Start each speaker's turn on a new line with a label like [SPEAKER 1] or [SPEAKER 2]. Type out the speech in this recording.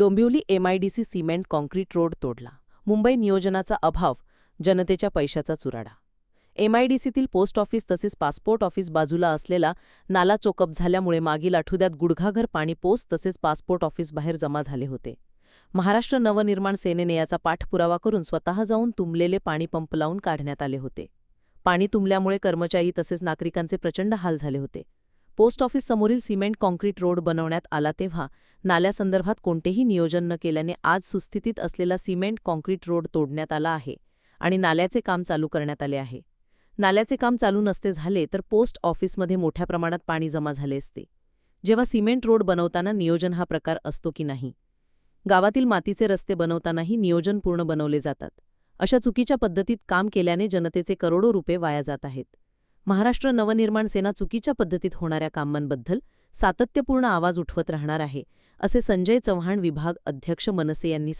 [SPEAKER 1] Dombivli MIDC cement concrete road तोडला. मुंबई नियोजनाचा अभाव जनतेच्या पैशाचा चुराडा. एमआयडीसीतील पोस्ट ऑफिस तसेच पासपोर्ट ऑफिस बाजूला असलेला नाला चोकअप झाल्यामुळे मागील आठवड्यात गुडघाघर पाणी पोस्ट तसेच पासपोर्ट ऑफिस बाहेर जमा झाले होते. महाराष्ट्र नवनिर्माण सेनेने याचा पाठपुरावा करून स्वतः जाऊन तुंबलेले पाणी पंप लावून काढण्यात आले होते. पाणी तुंबल्यामुळे कर्मचारी तसेच नागरिकांचे प्रचंड हाल झाले होते. पोस्ट ऑफिस समोरील सिमेंट कॉन्क्रीट रोड बनवण्यात आला तेव्हा नाल्यासंदर्भात कोणतेही नियोजन न केल्याने आज सुस्थितीत असलेला सिमेंट कॉन्क्रीट रोड तोडण्यात आला आहे आणि नाल्याचे काम चालू करण्यात आले आहे. नाल्याचे काम चालू नसते झाले तर पोस्ट ऑफिसमध्ये मोठ्या प्रमाणात पाणी जमा झाले असते. जेव्हा सिमेंट रोड बनवताना नियोजन हा प्रकार असतो की नाही? गावातील मातीचे रस्ते बनवतानाही नियोजन पूर्ण बनवले जातात. अशा चुकीच्या पद्धतीत काम केल्याने जनतेचे करोडो रुपये वाया जात आहेत. महाराष्ट्र नवनिर्माण सेना चुकीच्या पद्धतीत होणाऱ्या कामांबद्दल सातत्यपूर्ण आवाज उठवत राहणार आहे असे संजय चव्हाण विभाग अध्यक्ष मनसे यांनी